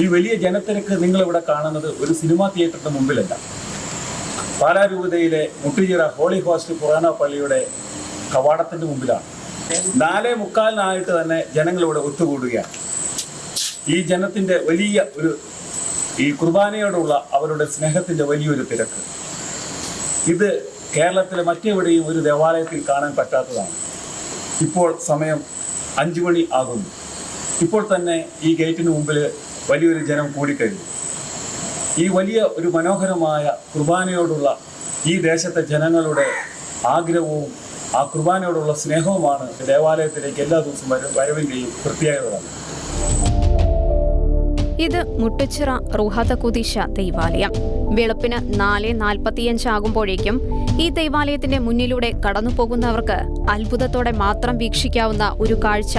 ഈ വലിയ ജനത്തിരക്ക് നിങ്ങൾ ഇവിടെ കാണുന്നത് ഒരു സിനിമാ തിയേറ്ററിന് മുമ്പിലല്ല. പാലാരൂപതയിലെ മുട്ടുചിറ ഹോളി ഹോസ്റ്റ് പുറാന പള്ളിയുടെ കവാടത്തിന്റെ മുമ്പിലാണ്. നാലേ മുക്കാലിനായിട്ട് തന്നെ ജനങ്ങൾ ഇവിടെ ഒത്തുകൂടുകയാണ്. ഈ ജനത്തിന്റെ വലിയ ഒരു ഈ കുർബാനയോടുള്ള അവരുടെ സ്നേഹത്തിന്റെ വലിയൊരു തിരക്ക്. ഇത് കേരളത്തിലെ മറ്റെവിടെയും ഒരു ദേവാലയത്തിൽ കാണാൻ പറ്റാത്തതാണ്. ഇപ്പോൾ സമയം അഞ്ചു മണി ആകുന്നു. ഇപ്പോൾ തന്നെ ഈ ഗേറ്റിന് മുമ്പിൽ വലിയൊരു ജനം കൂടിക്കഴിഞ്ഞു. ഈ വലിയ ഒരു മനോഹരമായ കുർബാനയോടുള്ള ഈ ദേശത്തെ ജനങ്ങളുടെ ആഗ്രഹവും ആ കുർബാനയോടുള്ള സ്നേഹവുമാണ് ദേവാലയത്തിലേക്ക് എല്ലാ ദിവസവും വര വരവിന്റെയും പ്രത്യേകതയാണ് ഇത് മുട്ടുച്ചിറ റുഹത കുദിശ ദൈവാലയം. വെളുപ്പിന് നാല് നാൽപ്പത്തിയഞ്ച് ആകുമ്പോഴേക്കും ഈ ദൈവാലയത്തിന്റെ മുന്നിലൂടെ കടന്നുപോകുന്നവർക്ക് അത്ഭുതത്തോടെ മാത്രം വീക്ഷിക്കാവുന്ന ഒരു കാഴ്ച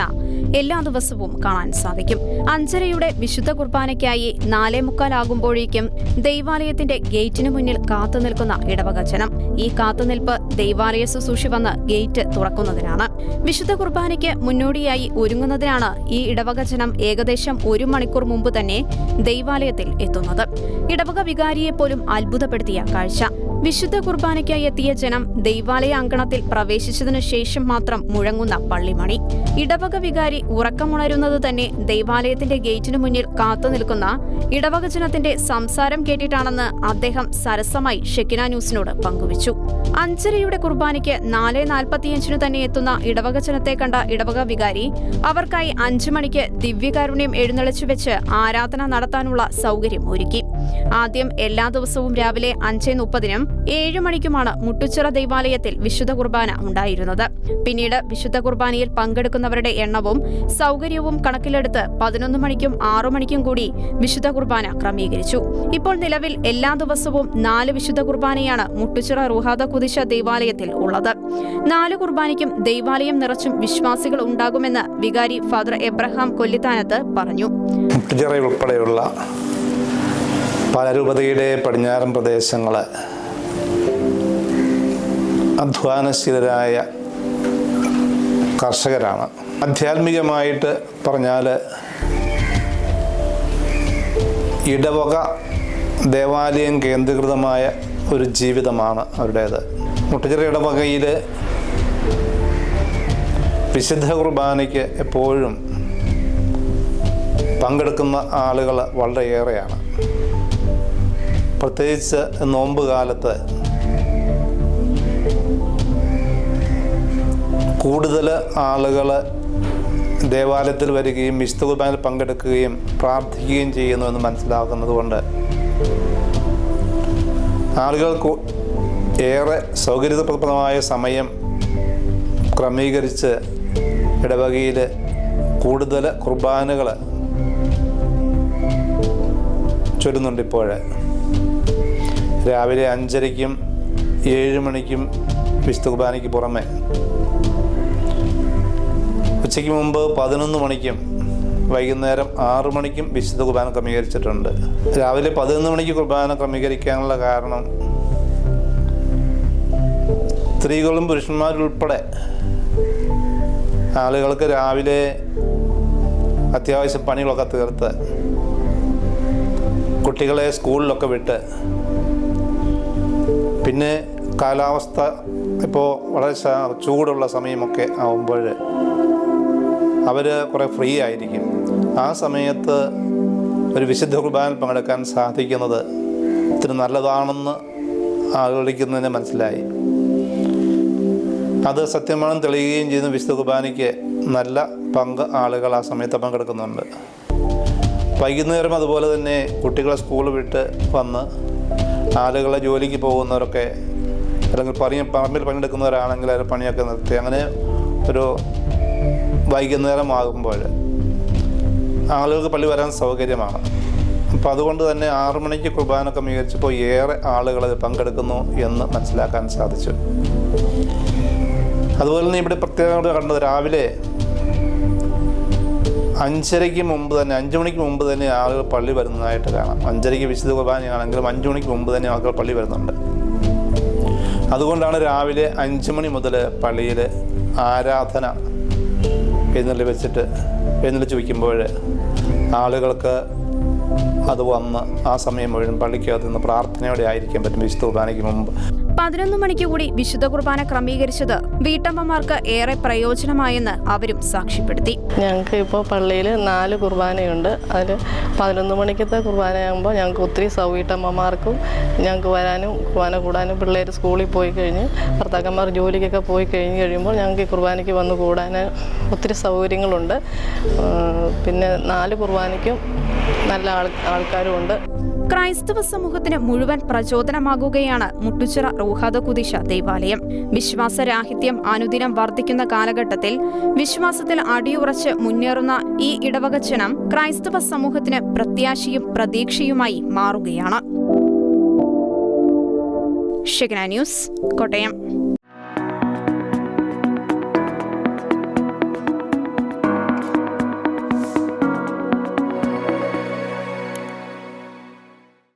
എല്ലാ ദിവസവും കാണാൻ സാധിക്കും. അഞ്ചരയുടെ വിശുദ്ധ കുർബാനയ്ക്കായി നാലേ മുക്കാലാകുമ്പോഴേക്കും ദൈവാലയത്തിന്റെ ഗേറ്റിന് മുന്നിൽ കാത്തു നിൽക്കുന്ന ഇടവക ജനം ഈ കാത്തുനിൽപ്പ് ദൈവാലയ ശുശ്രൂഷി വന്ന് ഗേറ്റ് തുറക്കുന്നതിനാണ്. വിശുദ്ധ കുർബാനയ്ക്ക് മുന്നോടിയായി ഒരുങ്ങുന്നതിനാണ് ഈ ഇടവക ജനം ഏകദേശം ഒരു മണിക്കൂർ മുമ്പ് തന്നെ ദൈവാലയത്തിൽ എത്തുന്നത്. ഇടവക വികാരിയെ പോലും അത്ഭുതപ്പെടുത്തിയ കാഴ്ച. വിശുദ്ധ കുർബാനയ്ക്കായി എത്തിയ ജനം ദൈവാലയ അങ്കണത്തിൽ പ്രവേശിച്ചതിനു ശേഷം മാത്രം മുഴങ്ങുന്ന പള്ളിമണി. ഇടവക വികാരി ഉറക്കമുണരുന്നത് തന്നെ ദൈവാലയത്തിന്റെ ഗേറ്റിനു മുന്നിൽ കാത്തു നിൽക്കുന്ന ഇടവക ജനത്തിന്റെ സംസാരം കേട്ടിട്ടാണെന്ന് അദ്ദേഹം സരസമായി ഷെക്കിന ന്യൂസിനോട് പങ്കുവച്ചു. അഞ്ചരയുടെ കുർബാനയ്ക്ക് നാല് നാൽപ്പത്തിയഞ്ചിനു തന്നെ എത്തുന്ന ഇടവക ജനത്തെ കണ്ട ഇടവക വികാരി അവർക്കായി അഞ്ചു മണിക്ക് ദിവ്യകാരുണ്യം എഴുന്നള്ളിച്ചു വെച്ച് ആരാധന നടത്താനുള്ള സൗകര്യം ഒരുക്കി ആദ്യം എല്ലാ ദിവസവും രാവിലെ അഞ്ച് മുപ്പതിനും ഏഴു മണിക്കുമാണ് മുട്ടുച്ചിറ ദൈവാലയത്തിൽ വിശുദ്ധ കുർബാന ഉണ്ടായിരുന്നത്. പിന്നീട് വിശുദ്ധ കുർബാനയിൽ പങ്കെടുക്കുന്നവരുടെ എണ്ണവും സൗകര്യവും കണക്കിലെടുത്ത് പതിനൊന്ന് മണിക്കും ആറു മണിക്കും കൂടി വിശുദ്ധ കുർബാന ക്രമീകരിച്ചു. ഇപ്പോൾ നിലവിൽ എല്ലാ ദിവസവും നാല് വിശുദ്ധ കുർബാനയാണ് മുട്ടുച്ചിറ റുഹാദ കുതിശ ദൈവാലയത്തിൽ ഉള്ളത്. നാല് കുർബാനയ്ക്കും ദൈവാലയം നിറച്ചും വിശ്വാസികൾ ഉണ്ടാകുമെന്ന് വികാരി ഫാദർ എബ്രഹാം കൊല്ലിത്താനത്ത് പറഞ്ഞു. മുട്ടുചിറ ഉൾപ്പെടെയുള്ള പലരൂപതയുടെ പടിഞ്ഞാറൻ പ്രദേശങ്ങൾ അധ്വാനശീലരായ കർഷകരാണ്. ആധ്യാത്മികമായിട്ട് പറഞ്ഞാൽ ഇടവക ദേവാലയം കേന്ദ്രീകൃതമായ ഒരു ജീവിതമാണ് അവരുടേത്. മുട്ടച്ചിറ ഇടവകയിൽ വിശുദ്ധ കുർബാനയ്ക്ക് എപ്പോഴും പങ്കെടുക്കുന്ന ആളുകൾ വളരെയേറെയാണ്. പ്രത്യേകിച്ച് നോമ്പ് കാലത്ത് കൂടുതൽ ആളുകൾ ദേവാലയത്തിൽ വരികയും വിശുദ്ധ കുർബാനയിൽ പങ്കെടുക്കുകയും പ്രാർത്ഥിക്കുകയും ചെയ്യുന്നു എന്ന് മനസ്സിലാക്കുന്നത് കൊണ്ട് ആളുകൾക്ക് ഏറെ സൗകര്യപ്രദമായ സമയം ക്രമീകരിച്ച് ഇടവകയിൽ കൂടുതൽ കുർബാനകൾ ചൊല്ലുന്നുണ്ട് ഇപ്പോൾ രാവിലെ അഞ്ചരയ്ക്കും ഏഴ് മണിക്കും വിശുദ്ധ കുർബാനയ്ക്ക് പുറമെ. ഉച്ചയ്ക്ക് മുമ്പ് പതിനൊന്ന് മണിക്കും വൈകുന്നേരം ആറു മണിക്കും വിശുദ്ധ കുർബാന ക്രമീകരിച്ചിട്ടുണ്ട്. രാവിലെ പതിനൊന്ന് മണിക്ക് കുർബാന ക്രമീകരിക്കാനുള്ള കാരണം സ്ത്രീകളും പുരുഷന്മാരുൾപ്പെടെ ആളുകൾക്ക് രാവിലെ അത്യാവശ്യം പണികളൊക്കെ തീർത്ത് കുട്ടികളെ സ്കൂളിലൊക്കെ വിട്ട് പിന്നെ കാലാവസ്ഥ ഇപ്പോൾ വളരെ ചൂടുള്ള സമയമൊക്കെ ആകുമ്പോൾ അവർ കുറേ ഫ്രീ ആയിരിക്കും. ആ സമയത്ത് ഒരു വിശുദ്ധ കുർബാനയിൽ പങ്കെടുക്കാൻ സാധിക്കുന്നത് ഇത്തിരി നല്ലതാണെന്ന് ആഗ്രഹിക്കുന്നതിന് മനസ്സിലായി. അത് സത്യമാണെന്ന് തെളിയുകയും ചെയ്യുന്ന വിശുദ്ധ കുർബാനയ്ക്ക് നല്ല പങ്ക് ആളുകൾ ആ സമയത്ത് പങ്കെടുക്കുന്നുണ്ട്. വൈകുന്നേരം അതുപോലെ തന്നെ കുട്ടികളെ സ്കൂൾ വിട്ട് വന്ന് ആളുകളെ ജോലിക്ക് പോകുന്നവരൊക്കെ അല്ലെങ്കിൽ പണി പറമ്പിൽ പണിയെടുക്കുന്നവരാണെങ്കിൽ അവർ പണിയൊക്കെ നിർത്തി. അങ്ങനെ ഒരു വൈകുന്നേരം ആകുമ്പോൾ ആളുകൾക്ക് പള്ളി വരാൻ സൗകര്യമാണ്. അപ്പം അതുകൊണ്ട് തന്നെ ആറു മണിക്ക് കുർബാന ക്രമീകരിച്ചപ്പോൾ ഏറെ ആളുകൾ അത് പങ്കെടുക്കുന്നു എന്ന് മനസ്സിലാക്കാൻ സാധിച്ചു. അതുപോലെ തന്നെ ഇവിടെ പ്രത്യേകത കണ്ടത് രാവിലെ അഞ്ചരയ്ക്ക് മുമ്പ് തന്നെ അഞ്ചു മണിക്ക് മുമ്പ് തന്നെ ആളുകൾ പള്ളി വരുന്നതായിട്ട് കാണാം. അഞ്ചരയ്ക്ക് വിശുദ്ധ കുർബാനയാണെങ്കിലും അഞ്ചു മണിക്ക് മുമ്പ് തന്നെ ആളുകൾ പള്ളി വരുന്നുണ്ട്. അതുകൊണ്ടാണ് രാവിലെ അഞ്ചു മണി മുതൽ പള്ളിയിൽ ആരാധന എഴുന്നള്ളി വെച്ചിട്ട് എഴുന്നള്ളിച്ച് വയ്ക്കുമ്പോൾ ആളുകൾക്ക് അത് വന്ന് ആ സമയം മുഴുവൻ പള്ളിക്കകത്ത് നിന്ന് പ്രാർത്ഥനയോടെ ആയിരിക്കാൻ പറ്റും വിശുദ്ധ കുർബാനയ്ക്ക് മുമ്പ്. പതിനൊന്ന് മണിക്ക് കൂടി വിശുദ്ധ കുർബാന ക്രമീകരിച്ചത് വീട്ടമ്മമാർക്ക് ഏറെ പ്രയോജനമായെന്ന് അവരും സാക്ഷ്യപ്പെടുത്തി. ഞങ്ങൾക്ക് ഇപ്പോൾ പള്ളിയിൽ നാല് കുർബാനയുണ്ട്. അതിൽ പതിനൊന്ന് മണിക്കത്തെ കുർബാനയാകുമ്പോൾ ഞങ്ങൾക്ക് ഒത്തിരി സൗവീട്ടമ്മമാർക്കും ഞങ്ങൾക്ക് വരാനും കുർബാന കൂടാനും പിള്ളേർ സ്കൂളിൽ പോയി കഴിഞ്ഞ് ഭർത്താക്കന്മാർ ജോലിക്കൊക്കെ പോയി കഴിഞ്ഞ് കഴിയുമ്പോൾ ഞങ്ങൾക്ക് കുർബാനയ്ക്ക് വന്ന് കൂടാൻ ഒത്തിരി സൗകര്യങ്ങളുണ്ട്. പിന്നെ നാല് കുർബാനയ്ക്കും നല്ല ആൾ ആൾക്കാരുമുണ്ട്. ക്രൈസ്തവ സമൂഹത്തിന് മുഴുവൻ പ്രചോദനമാകുകയാണ് മുട്ടുച്ചിറ റോഹാദ കുതിശ ദേവാലയം. വിശ്വാസരാഹിത്യം അനുദിനം വർദ്ധിക്കുന്ന കാലഘട്ടത്തിൽ വിശ്വാസത്തിൽ അടിയുറച്ച് മുന്നേറുന്ന ഈ ഇടവകച്ചനം ക്രൈസ്തവ സമൂഹത്തിന് പ്രത്യാശയും പ്രതീക്ഷയുമായി മാറുകയാണ്. ന്യൂസ് കോട്ടയം.